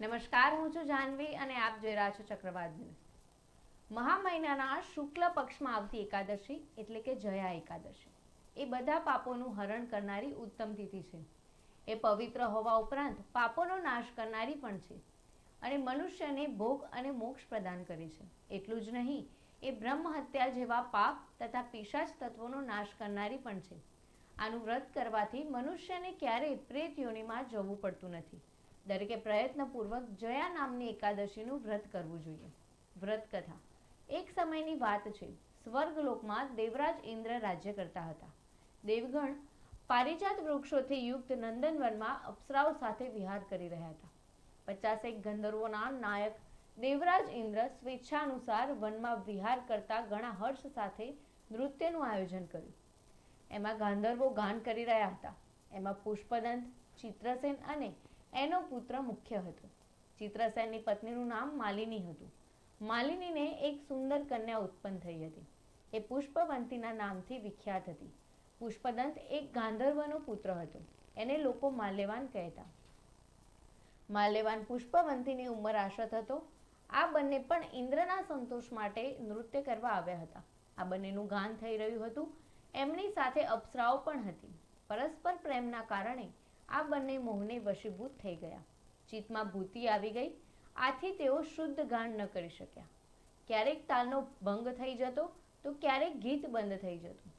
નમસ્કાર, હું છું જાનવી અને આપ જોઈ રહ્યા છો ચક્રવાત ન્યૂઝ. મહા મહિનાના શુક્લ પક્ષમાં આવતી એકાદશી એટલે કે જયા એકાદશી. એ બધા પાપોનું હરણ કરનારી ઉત્તમ તિથિ છે. એ પવિત્ર હોવા ઉપરાંત પાપોનો નાશ કરનારી પણ છે. અને મનુષ્યને ભોગ અને મોક્ષ પ્રદાન કરે છે. એટલું જ નહીં, એ બ્રહ્મ હત્યા જેવા પાપ તથા પિશાચ તત્વોનો નાશ કરનારી પણ છે. આનું વ્રત કરવાથી મનુષ્યને ક્યારેય પ્રેત યોનિમાં જવું પડતું નથી. દરેકે પ્રયત્નપૂર્વક જયા નામની એકાદશીનું વ્રત કરવું જોઈએ. વ્રત કથા એક સમયની વાત છે. સ્વર્ગલોકમાં દેવરાજ ઇન્દ્ર રાજ્ય કરતા હતા. દેવગણ પારિજાત વૃક્ષોથી યુક્ત નંદનવનમાં અપ્સરાઓ સાથે વિહાર કરી રહ્યા હતા. પચાસેક ગંધર્વોના નાયક દેવરાજ ઇન્દ્ર સ્વેચ્છાનુસાર વનમાં વિહાર કરતા ઘણા હર્ષ સાથે નૃત્યનું આયોજન કર્યું. એમાં ગાંધર્વો ગાન કરી રહ્યા હતા. એમાં પુષ્પદંત, ચિત્રસેન અને એનો પુત્ર મુખ્ય હતો. ચિત્રસેનની પત્નીનું નામ માલિની હતું. માલિનીને એક સુંદર કન્યા ઉત્પન્ન થઈ હતી. એ પુષ્પવંતીના નામથી વિખ્યાત હતી. પુષ્પદંત એક ગાંધર્વનો પુત્ર હતો. એને લોકો માલ્યવાન કહેતા. માલ્યવાન પુષ્પવંતીની ઉંમર આશત હતો. આ બંને પણ ઇન્દ્રના સંતોષ માટે નૃત્ય કરવા આવ્યા હતા. આ બંનેનું ગાન થઈ રહ્યું હતું. એમની સાથે અપ્સરાઓ પણ હતી. પરસ્પર પ્રેમના કારણે આ બંને મોહને વશીભૂત થઈ ગયા. ચિત્તમાં ભૂતિ આવી ગઈ. આથી તેઓ શુદ્ધ ગાન ન કરી શક્યા. ક્યારેક તાલનો ભંગ થઈ જતો તો ક્યારેક ગીત બંધ થઈ જતું.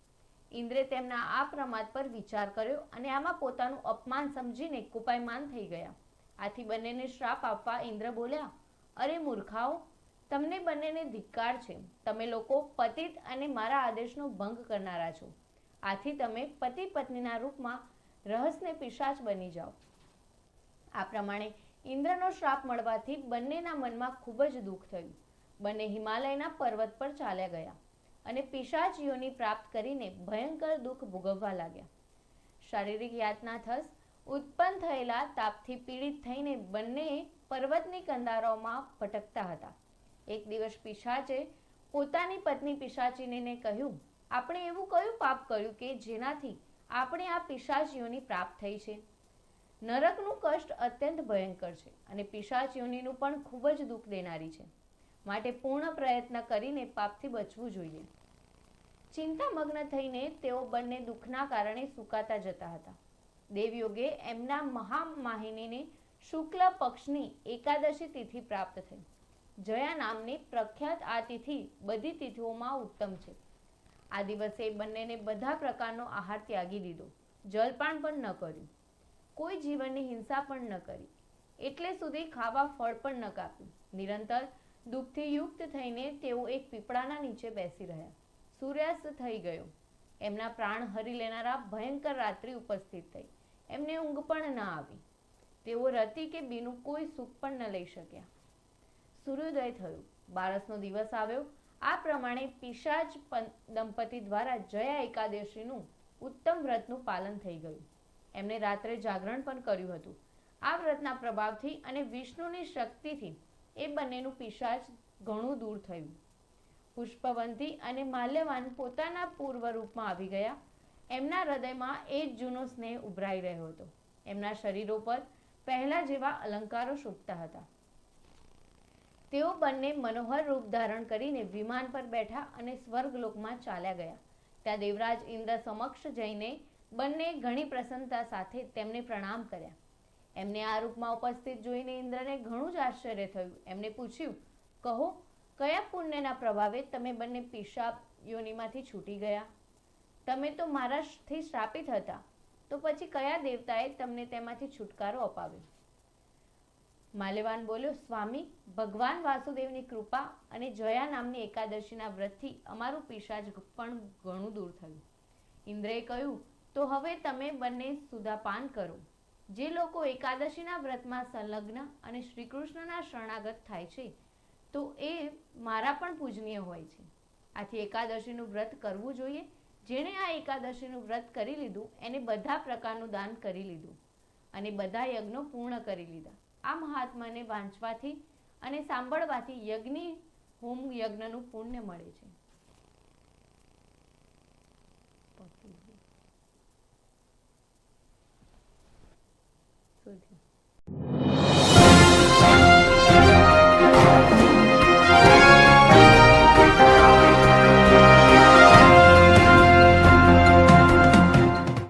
ઇન્દ્રે તેમના આ પ્રમાદ પર વિચાર કર્યો અને આમાં પોતાનું અપમાન સમજીને કુપાયમાન થઈ ગયા. આથી બંનેને શ્રાપ આપવા ઇન્દ્ર બોલ્યા, અરે મૂર્ખાઓ, તમને બંનેને ધિક્કાર છે. તમે લોકો પતિત અને મારા આદેશનો ભંગ કરનારા છો. આથી તમે પતિ પત્નીના રૂપમાં રહસ્યને પિશાચ બની જાઓ. આ પ્રમાણે ઇન્દ્રનો શ્રાપ મળવાથી બંનેના મનમાં ખૂબ જ દુઃખ થયું. બંને હિમાલયના પર્વત પર ચાલ્યા ગયા અને પિશાચ યોની પ્રાપ્ત કરીને ભયંકર દુઃખ ભોગવવા લાગ્યા. શારીરિક યાતના થસ, ઉત્પન્ન થયેલા તાપથી પીડિત થઈને બંને પર્વતની કંદારોમાં ભટકતા હતા. એક દિવસ પિશાચે પોતાની પત્ની પિશાચીને કહ્યું, આપણે એવું કયું પાપ કર્યું કે જેનાથી આપણે આ પિશાચીઓની પ્રાપ્ત થઈ છે. નરકનું કષ્ટ અત્યંત ભયંકર છે અને પિશાચીઓનીનું પણ ખૂબ જ દુઃખ દેનારી છે. માટે પૂર્ણ પ્રયત્ન કરીને પાપથી બચવું જોઈએ. ચિંતામગ્ન થઈને તેઓ બંને દુઃખના કારણે સુકાતા જતા હતા. દેવયોગે એમના મહામાહિનીને શુક્લ પક્ષની એકાદશી તિથિ પ્રાપ્ત થઈ. જયા નામની પ્રખ્યાત આ તિથિ બધી તિથિઓમાં ઉત્તમ છે. આ દિવસે બંનેને બધા પ્રકારનો આહાર ત્યાગી દીધો. જલપાન પણ ન કર્યું. કોઈ જીવનની હિંસા પણ ન કરી. એટલે સુધી ખાવા ફળ પણ ન કાપ્યું. નિરંતર દુઃખથી યુક્ત થઈને તેઓ એક પીપળાના નીચે બેસી રહ્યા. સૂર્યાસ્ત થઈ ગયો. એમના પ્રાણ હરી લેનારા ભયંકર રાત્રિ ઉપસ્થિત થઈ. એમને ઊંઘ પણ ન આવી. તેઓ રતિ કે બીનું કોઈ સુખ પણ ન લઈ શક્યા. સૂર્યોદય થયું. બારસનો દિવસ આવ્યો. આ પ્રમાણે પિશાચ દંપતી દ્વારા જયા એકાદશીનું ઉત્તમ વ્રતનું પાલન થઈ ગયું. એમને રાત્રે જાગરણ પણ કર્યું હતું. આ વ્રતના પ્રભાવથી અને વિષ્ણુની શક્તિથી એ બંનેનું પિશાચ ઘણું દૂર થયું. પુષ્પવંતી અને માલ્યવાન પોતાના પૂર્વ રૂપમાં આવી ગયા. એમના હૃદયમાં એ જ જૂનો સ્નેહ ઉભરાઈ રહ્યો હતો. એમના શરીરો પર પહેલા જેવા અલંકારો શોભતા હતા. તેઓ બંને મનોહર રૂપ ધારણ કરીને વિમાન પર બેઠા અને સ્વર્ગલોકમાં ચાલ્યા ગયા. ત્યાં દેવરાજ ઇન્દ્ર સમક્ષ જઈને બંને ઘણી પ્રસન્નતા સાથે તેમને પ્રણામ કર્યા. એમને આ રૂપમાં ઉપસ્થિત જોઈને ઇન્દ્રને ઘણું જ આશ્ચર્ય થયું. એમને પૂછ્યું, કહો, કયા પુણ્યના પ્રભાવે તમે બંને પિશાબ યોનિમાંથી છૂટી ગયા? તમે તો મારાથી શ્રાપિત હતા. તો પછી કયા દેવતાએ તમને તેમાંથી છુટકારો અપાવ્યો? માલ્યવાન બોલ્યો, સ્વામી, ભગવાન વાસુદેવની કૃપા અને જયા નામની એકાદશીના વ્રતથી અમારું પિશાચ પણ ઘણું દૂર થયું. ઇન્દ્રએ કહ્યું, તો હવે તમે બંને સુધાપાન કરો. જે લોકો એકાદશીના વ્રતમાં સંલગ્ન અને શ્રીકૃષ્ણના શરણાગત થાય છે, તો એ મારા પણ પૂજનીય હોય છે. આથી એકાદશીનું વ્રત કરવું જોઈએ. જેણે આ એકાદશીનું વ્રત કરી લીધું, એને બધા પ્રકારનું દાન કરી લીધું અને બધા યજ્ઞો પૂર્ણ કરી લીધા. આ મહાત્માને વાંચવાથી અને સાંભળવાથી યજ્ઞ હોમ યજ્ઞનું પુણ્ય મળે છે. સુધી